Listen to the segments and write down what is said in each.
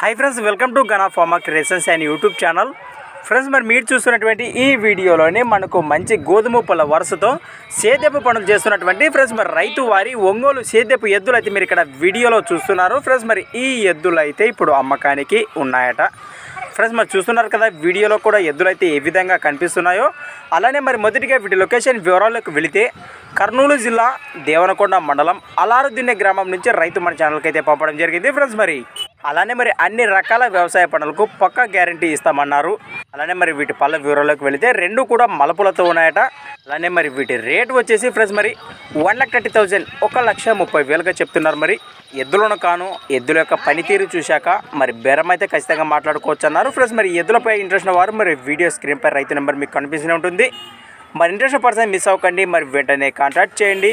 Hi friends welcome to Gana pharma creations and YouTube channel friends మరి మీరు చూస్తున్నటువంటి ఈ వీడియోలోనే మనకు మంచి గోధుమ పళ్ళ వరుసతో సేద్యపు పనులు చేస్తున్నటువంటి ఫ్రెండ్స్ మరి రైతు వారి ఒంగోలు సేద్యపు ఎద్దులు అయితే మీరు ఇక్కడ వీడియోలో చూస్తున్నారు. ఫ్రెండ్స్ మరి ఈ ఎద్దులు అయితే ఇప్పుడు అమ్మకానికి ఉన్నాయట. ఫ్రెండ్స్ మరి చూస్తున్నారు కదా వీడియోలో కూడా ఎద్దులు అయితే ఏ విధంగా కనిపిస్తున్నాయో. అలానే మరి మొదటిగా వీటి లొకేషన్ వివరాలకు వెళితే కర్నూలు జిల్లా దేవనకొండ మండలం అలారుదిన్నె గ్రామం నుంచి రైతు మన ఛానల్కి అయితే పంపడం జరిగింది. ఫ్రెండ్స్ మరి అలానే మరి అన్ని రకాల వ్యవసాయ పనులకు పక్కా గ్యారంటీ ఇస్తామన్నారు. అలానే మరి వీటి పళ్ళ వివరాలకు వెళితే రెండు కూడా మలుపులతో ఉన్నాయట. అలానే మరి వీటి రేటు వచ్చేసి ఫ్రెండ్స్ మరి వన్ లాక్ థర్టీ థౌజండ్ ఒక లక్ష ముప్పై వేలుగా చెప్తున్నారు మరి. ఎద్దులను కాను ఎద్దుల యొక్క పనితీరు చూశాక మరి బెరం అయితే ఖచ్చితంగా మాట్లాడుకోవచ్చు అన్నారు ఫ్రెండ్స్ మరి ఎద్దులపై ఇంట్రెస్ట్ ఉన్న వారు మరి వీడియో స్క్రీన్పై రైతు నెంబర్ మీకు కనిపిస్తూనే ఉంటుంది. మరి ఇంట్రెస్ట్ పర్సన్ మిస్ అవ్వకండి మరి వెంటనే కాంటాక్ట్ చేయండి.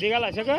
જીગાલા છે કે